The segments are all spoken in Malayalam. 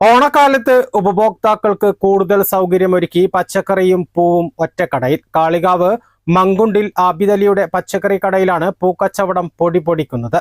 ഓണക്കാലത്ത് ഉപഭോക്താക്കൾക്ക് കൂടുതൽ സൗകര്യമൊരുക്കി പച്ചക്കറിയും പൂവും ഒറ്റക്കടയിൽ. കാളികാവ് മങ്കുണ്ടിൽ ആബിദലിയുടെ പച്ചക്കറി കടയിലാണ് പൂക്കച്ചവടം പൊടി പൊടിക്കുന്നത്.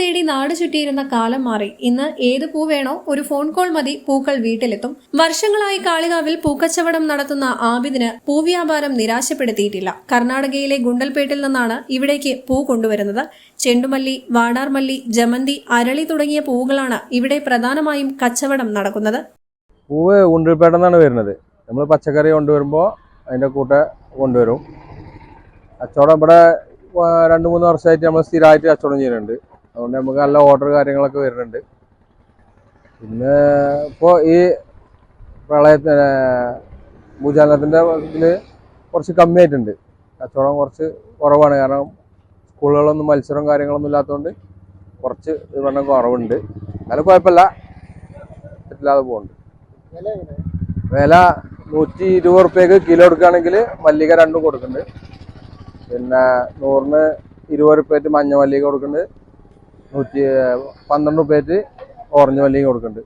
തേടി നാട് ചുറ്റിയിരുന്ന കാലം മാറി. ഇന്ന് ഏത് പൂ വേണോ ഒരു ഫോൺ കോൾ മതി. പൂക്കൾ വീട്ടിലെത്തും. വർഷങ്ങളായി കാളികാവിൽ പൂക്കച്ചവടം നടത്തുന്ന ആബിദിന് പൂവ്യാപാരം നിരാശപ്പെടുത്തിയിട്ടില്ല. കർണാടകയിലെ ഗുണ്ടൽപേട്ടിൽ നിന്നാണ് ഇവിടേക്ക് പൂ കൊണ്ടുവരുന്നത്. ചെണ്ടുമല്ലി വാടാർമല്ലി ജമന്തി അരളി തുടങ്ങിയ പൂവുകളാണ് ഇവിടെ പ്രധാനമായും കച്ചവടം നടക്കുന്നത്. പൂവ് ഗുണ്ടൽപേട്ടെന്നാണ് വരുന്നത്. നമ്മൾ പച്ചക്കറി കൊണ്ടുവരുമ്പോൾ അതിന്റെ കൂടെ കൊണ്ടുവരും. കച്ചവടം ഇവിടെ രണ്ട് മൂന്ന് വർഷമായിട്ട് നമ്മൾ സ്ഥിരമായിട്ട് കച്ചവടം ചെയ്യുന്നുണ്ട്. അതുകൊണ്ട് നമുക്ക് നല്ല ഓർഡർ കാര്യങ്ങളൊക്കെ വരുന്നുണ്ട്. പിന്നെ ഇപ്പോൾ ഈ പ്രളയത്തിന് ഭൂചലനത്തിന്റെ ഇതിൽ കുറച്ച് കമ്മിയായിട്ടുണ്ട്. കച്ചവടം കുറച്ച് കുറവാണ്. കാരണം സ്കൂളുകളൊന്നും മത്സരം കാര്യങ്ങളൊന്നും ഇല്ലാത്തതുകൊണ്ട് കുറച്ച് ഇത് പറഞ്ഞ കുറവുണ്ട്. എന്നാലും കുഴപ്പമില്ല. പറ്റില്ലാതെ പോകുന്നുണ്ട് വില നൂറ്റി ഇരുപത് റുപ്യക്ക് കിലോ എടുക്കുകയാണെങ്കിൽ മല്ലിക രണ്ടും കൊടുക്കുന്നുണ്ട്. പിന്നെ നൂറിന് ഇരുപത് റുപ്യായിട്ട് മഞ്ഞ മല്ലിക കൊടുക്കുന്നുണ്ട്. നൂറ്റി പന്ത്രണ്ട് റുപ്യറ്റ് ഓറഞ്ച് മല്ലിക കൊടുക്കുന്നുണ്ട്.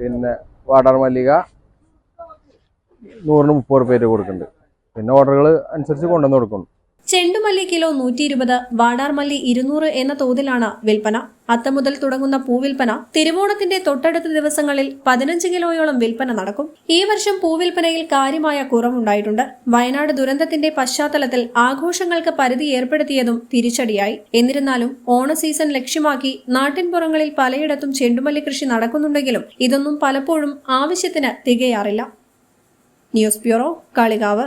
പിന്നെ വാടാർ മല്ലിക നൂറിന് മുപ്പത് റുപ്യറ്റ് കൊടുക്കുന്നുണ്ട്. പിന്നെ ഓർഡറുകൾ അനുസരിച്ച് കൊണ്ടുവന്ന് കൊടുക്കുന്നു. ചെണ്ടുമല്ലി കിലോ നൂറ്റി ഇരുപത് വാടാർമല്ലി ഇരുന്നൂറ് എന്ന തോതിലാണ് വിൽപ്പന. അത്തം മുതൽ തുടങ്ങുന്ന പൂവിൽപ്പന തിരുവോണത്തിന്റെ തൊട്ടടുത്ത ദിവസങ്ങളിൽ പതിനഞ്ച് കിലോയോളം വിൽപ്പന നടക്കും. ഈ വർഷം പൂവിൽപ്പനയിൽ കാര്യമായ കുറവുണ്ടായിട്ടുണ്ട്. വയനാട് ദുരന്തത്തിന്റെ പശ്ചാത്തലത്തിൽ ആഘോഷങ്ങൾക്ക് പരിധി ഏർപ്പെടുത്തിയതും തിരിച്ചടിയായി. എന്നിരുന്നാലും ഓണ സീസൺ ലക്ഷ്യമാക്കി നാട്ടിൻപുറങ്ങളിൽ പലയിടത്തും ചെണ്ടുമല്ലി കൃഷി നടക്കുന്നുണ്ടെങ്കിലും ഇതൊന്നും പലപ്പോഴും ആവശ്യത്തിന് തികയാറില്ല. News bureau Kalikavu.